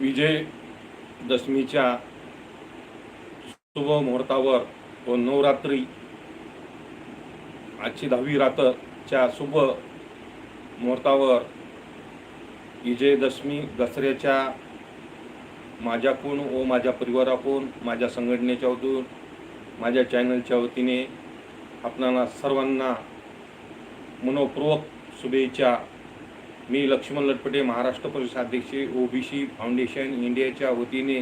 विजय दशमीच्या शुभ मुहूर्तावर व नवरात्री आजची दहावी रात्रच्या शुभ मुहूर्तावर विजयदशमी दसऱ्याच्या माझ्याकडून व माझ्या परिवाराकडून माझ्या संघटनेच्या वतून माझ्या चॅनलच्या वतीने आपणाला सर्वांना मनोपूर्वक शुभेच्छा मी लक्ष्मण लटपटे महाराष्ट्र प्रदेशाध्यक्ष ओबीसी फाउंडेशन इंडियाच्या वतीने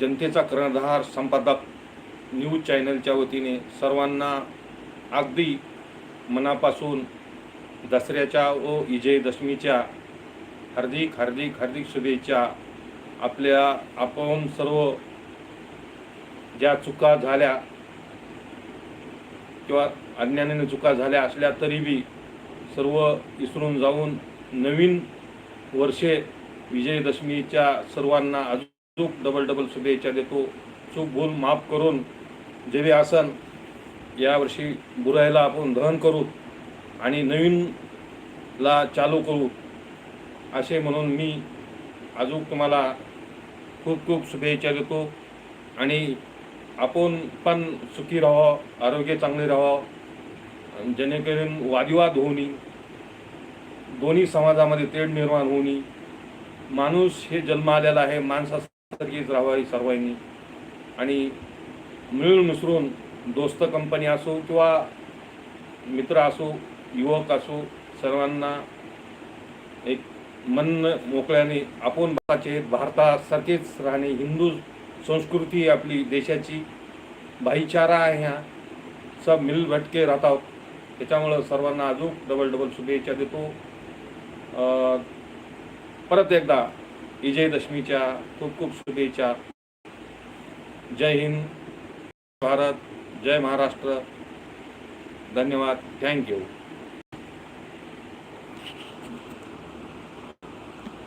जनतेचा कर्णधार संपादक न्यूज चॅनलच्या वतीने सर्वांना अगदी मनापासून दसऱ्याच्या व विजयदशमीच्या हार्दिक हार्दिक हार्दिक शुभेच्छा. आपल्या आपण सर्व ज्या चुका झाल्या किंवा अज्ञानाने चुका झाल्या असल्या तरी बी सर्व इसरून जाऊन नवीन वर्षे विजयदशमीच्या सर्वांना अजून डबल डबल शुभेच्छा देतो. चूक भूल माफ करून जेवे आसन यावर्षी बुराईला आपण दहन करू आणि नवीनला चालू करू असे म्हणून मी अजून तुम्हाला खूप खूप शुभेच्छा देतो. आणि आपण पण सुखी राहावं आरोग्य चांगले राहावं जेणेकरून वादिवाद होणे दोन्ही समाजामध्ये तेढ निर्माण होऊ नये माणूस हे जन्म आलेला आहे माणसासारखीच राहावी सर्वांनी. आणि मिळून मिसळून दोस्त कंपनी असो किंवा मित्र असो युवक असो सर्वांना एक मन मोकळ्याने आपण भारताचे भारतासारखेच राहणे हिंदू संस्कृती आपली देशाची भाईचारा आहे ह्या सब मिल भटके राहतात त्याच्यामुळं सर्वांना अजून डबल डबल शुभेच्छा देतो. परत एकदा विजयदशमीच्या खूप खूप शुभेच्छा. जय हिंद भारत जय महाराष्ट्र. धन्यवाद. थँक्यू